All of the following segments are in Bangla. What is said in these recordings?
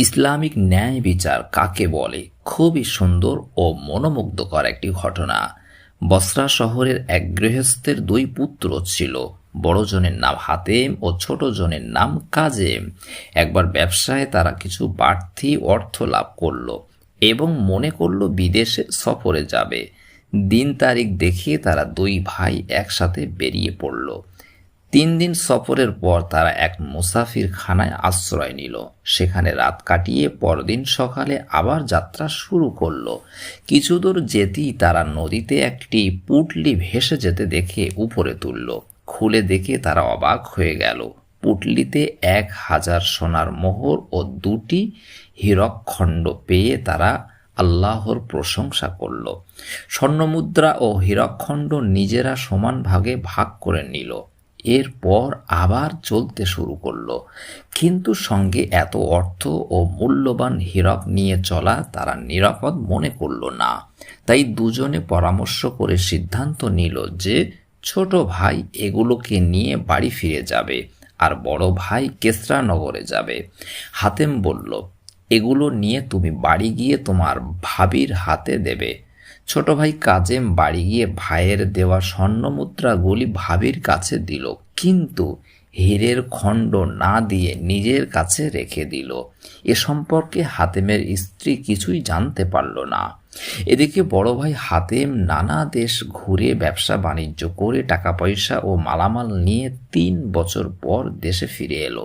ইসলামিক ন্যায় বিচার কাকে বলে? খুবই সুন্দর ও মনোমুগ্ধকর একটি ঘটনা। বসরা শহরের এক গৃহস্থের দুই পুত্র ছিল। বড় জনের নাম হাতেম ও ছোট জনের নাম কাজেম। একবার ব্যবসায় তারা কিছু বাড়তি অর্থ লাভ করল এবং মনে করল বিদেশে সফরে যাবে। দিন তারিখ দেখিয়ে তারা দুই ভাই একসাথে বেরিয়ে পড়ল। তিন দিন সফরের পর তারা এক মুসাফির খানায় আশ্রয় নিল। সেখানে রাত কাটিয়ে পরদিন সকালে আবার যাত্রা শুরু করল। কিছু দূর যেতেই তারা নদীতে একটি পুটলি ভেসে যেতে দেখে উপরে তুলল। খুলে দেখে তারা অবাক হয়ে গেল। পুটলিতে এক হাজার সোনার মোহর ও দুটি হীরকখণ্ড পেয়ে তারা আল্লাহর প্রশংসা করল। স্বর্ণমুদ্রা ও হীরকখণ্ড নিজেরা সমান ভাগে ভাগ করে নিল। এরপর আবার চলতে শুরু করল। কিন্তু সঙ্গে এত অর্থ ও মূল্যবান হীরক নিয়ে চলা তারা নিরাপদ মনে করল না। তাই দুজনে পরামর্শ করে সিদ্ধান্ত নিল যে ছোট ভাই এগুলোকে নিয়ে বাড়ি ফিরে যাবে আর বড় ভাই কেসরা নগরে যাবে। হাতেম বলল, এগুলো নিয়ে তুমি বাড়ি গিয়ে তোমার ভাবির হাতে দেবে। ছোট ভাই কাজেম বাড়ি গিয়ে ভাইয়ের দেওয়া স্বর্ণমুদ্রাগুলি ভাবির কাছে দিল, কিন্তু হীরের খণ্ড না দিয়ে নিজের কাছে রেখে দিল। এ সম্পর্কে হাতেমের স্ত্রী কিছুই জানতে পারল না। এদিকে বড় ভাই হাতেম নানা দেশ ঘুরে ব্যবসা বাণিজ্য করে টাকা পয়সা ও মালামাল নিয়ে তিন বছর পর দেশে ফিরে এলো।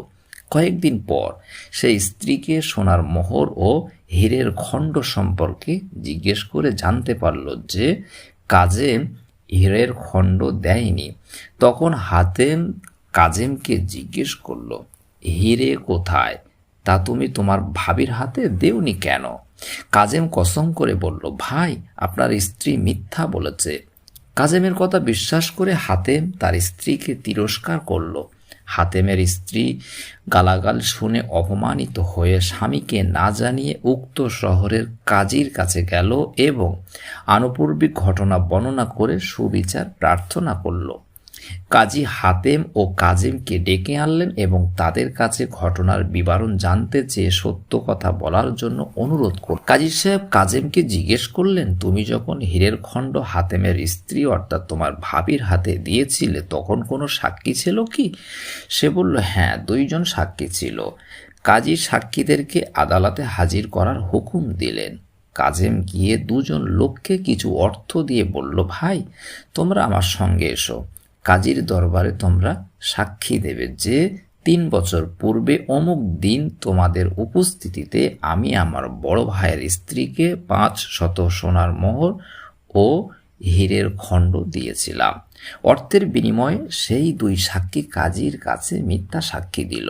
কয়েকদিন পর সে স্ত্রীকে সোনার মোহর ও হীরের খণ্ড সম্পর্কে জিজ্ঞেস করে জানতে পারল যে কাজেম হীরের খণ্ড দেয়নি। তখন হাতেম কাজেমকে জিজ্ঞেস করল, হিরে কোথায়? তা তুমি তোমার ভাবির হাতে দেওনি কেন? কাজেম কসম করে বলল, ভাই, আপনার স্ত্রী মিথ্যা বলেছে। কাজেমের কথা বিশ্বাস করে হাতেম তার স্ত্রীকে তিরস্কার করল। হাতেমের স্ত্রী গালাগাল শুনে অপমানিত হয়ে স্বামীকে না জানিয়ে উক্ত শহরের কাজীর কাছে গেল এবং আনুপূর্বিক ঘটনা বর্ণনা করে সুবিচার প্রার্থনা করল। কাজী হাতেম ও কাজিমকে ডেকে আনলেন এবং তাদের কাছে ঘটনার বিবরণ জানতে চেয়ে সত্য কথা বলার জন্য অনুরোধ কর কাজী সাহেব কাজিমকে জিজ্ঞেস করলেন, তুমি যখন হীরের খণ্ড হাতেমের স্ত্রী অর্থাৎ তোমার ভাবির হাতে দিয়েছিলে, তখন কোনো সাক্ষী ছিল কি? সে বলল হ্যাঁ দুইজন সাক্ষী ছিল। কাজী সাক্ষীদেরকে আদালতে হাজির করার হুকুম দিলেন। কাজেম গিয়ে দুজন লোককে কিছু অর্থ দিয়ে বলল, ভাই, তোমরা আমার সঙ্গে এসো। কাজীর দরবারে তোমরা সাক্ষী দেবে যে তিন বছর পূর্বে অমুক দিন তোমাদের উপস্থিতিতে আমি আমার বড় ভাইয়ের স্ত্রীকে পাঁচ শত সোনার মোহর ও হীরের খণ্ড দিয়েছিলাম। অর্থের বিনিময়ে সেই দুই সাক্ষী কাজীর কাছে মিথ্যা সাক্ষী দিল।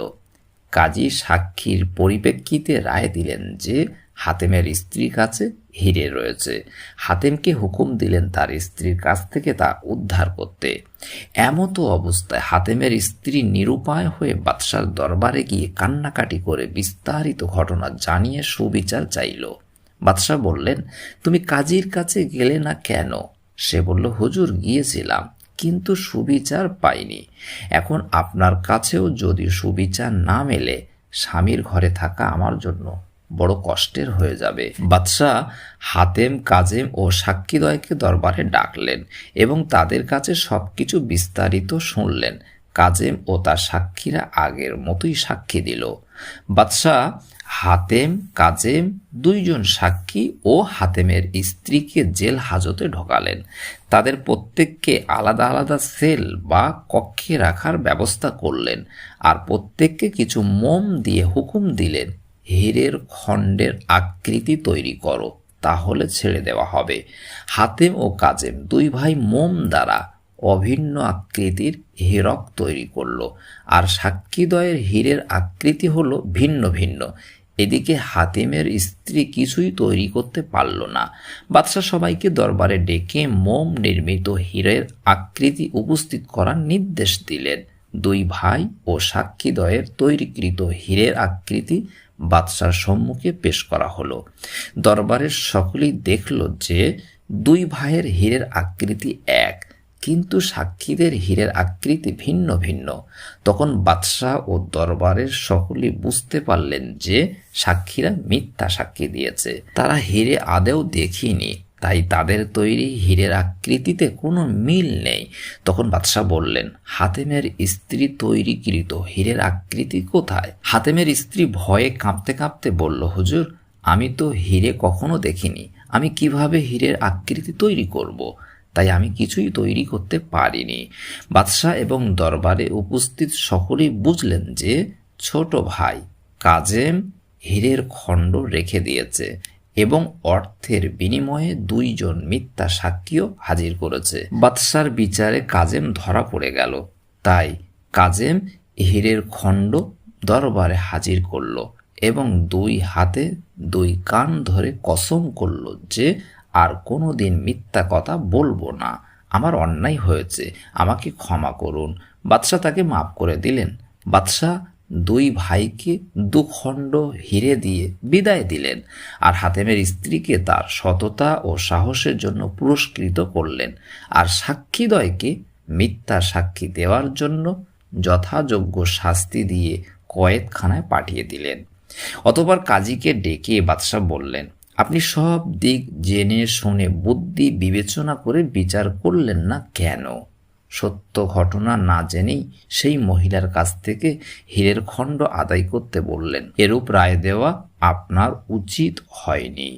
কাজী সাক্ষীর পরিপ্রেক্ষিতে রায় দিলেন যে হাতেমের স্ত্রীর কাছে হিরে রয়েছে। হাতেমকে হুকুম দিলেন তার স্ত্রীর কাছ থেকে তা উদ্ধার করতে। এমতো অবস্থায় হাতেমের স্ত্রী নিরুপায় হয়ে বাদশার দরবারে গিয়ে কান্নাকাটি করে বিস্তারিত ঘটনা জানিয়ে সুবিচার চাইল। বাদশাহ বললেন, তুমি কাজীর কাছে গেলে না কেন? সে বলল, হুজুর, গিয়েছিলাম, কিন্তু সুবিচার পাইনি। এখন আপনার কাছেও যদি সুবিচার না মেলে, স্বামীর ঘরে থাকা আমার জন্য বড় কষ্টের হয়ে যাবে। বাদশাহ হাতেম, কাজেম ও সাক্ষীদয়কে দরবারে ডাকলেন এবং তাদের কাছে সবকিছু বিস্তারিত শুনলেন। কাজেম ও তার সাক্ষীরা আগের মতোই সাক্ষী দিল। বাদশাহ, হাতেম, কাজেম দুইজন সাক্ষী ও হাতেমের স্ত্রীকে জেল হাজতে ঢোকালেন। তাদের প্রত্যেককে আলাদা আলাদা সেল বা কক্ষে রাখার ব্যবস্থা করলেন। আর প্রত্যেককে কিছু মোম দিয়ে হুকুম দিলেন হীরের খণ্ডের আকৃতি তৈরি করো, তাহলে ছেড়ে দেওয়া হবে। হাতেম ও কাজেম দুই ভাই মোম দ্বারা অভিন্ন আকৃতির হীরক তৈরি করল। আর সাক্ষীদয়ের হীরের আকৃতি হলো ভিন্ন ভিন্ন। এদিকে হাতিমের স্ত্রী কিছুই তৈরি করতে পারল না। বাদশাহ সবাইকে দরবারে ডেকে মোম নির্মিত হীরের আকৃতি উপস্থিত করার নির্দেশ দিলেন। দুই ভাই ও সাক্ষীদয়ের তৈরিকৃত হীরের আকৃতি বাদশার সম্মুখে পেশ করা হলো। দরবারের সকলেই দেখল যে দুই ভাইয়ের হীরের আকৃতি এক, কিন্তু সাক্ষীদের হীরের আকৃতি ভিন্ন ভিন্ন। তখন বাদশাহ ও দরবারের সকলেই বুঝতে পারলেন যে সাক্ষীরা মিথ্যা সাক্ষী দিয়েছে। তারা হিরে আদেও দেখিনি। তাই তাদের তৈরি হীরের আকৃতিতে কোনো মিল নেই। তখন বাদশাহ বললেন, হাতেমের স্ত্রী তৈরিকৃত হীরের আকৃতি কোথায়? হাতেমের স্ত্রী ভয়ে কাঁপতে কাঁপতে বলল, হুজুর, আমি তো হীরে কখনো দেখিনি। আমি কীভাবে হীরের আকৃতি তৈরি করব। তাই আমি কিছুই তৈরি করতে পারিনি। বাদশাহ এবং দরবারে উপস্থিত সকলেই বুঝলেন যে, ছোট ভাই, কাজেম হীরের খণ্ড রেখে দিয়েছে। এবং অর্থের বিনিময়ে দুইজন মিথ্যা সাক্ষীও হাজির করেছে। বাদশার বিচারে কাজেম ধরা পড়ে গেল। তাই কাজেম হীরের খণ্ড দরবারে হাজির করল এবং দুই হাতে দুই কান ধরে কসম করল যে আর কোনো দিন মিথ্যা কথা বলব না। আমার অন্যায় হয়েছে, আমাকে ক্ষমা করুন। বাদশাহ তাকে মাফ করে দিলেন। বাদশাহ দুই ভাইকে দুখণ্ড হিরে দিয়ে বিদায় দিলেন আর হাতেমের স্ত্রীকে তার সততা ও সাহসের জন্য পুরস্কৃত করলেন আর সাক্ষীদ্বয়কে মিথ্যা সাক্ষী দেওয়ার জন্য যথাযোগ্য শাস্তি দিয়ে কয়েদখানায় পাঠিয়ে দিলেন। অতবার কাজীকে ডেকে বাদশাহ বললেন, আপনি সব দিক জেনে শুনে বুদ্ধি বিবেচনা করে বিচার করলেন না কেন? সত্য ঘটনা না জেনেই সেই মহিলার কাছ থেকে হীরের খণ্ড আদায় করতে বললেন, এরূপ রায় দেওয়া আপনার উচিত হয়নি।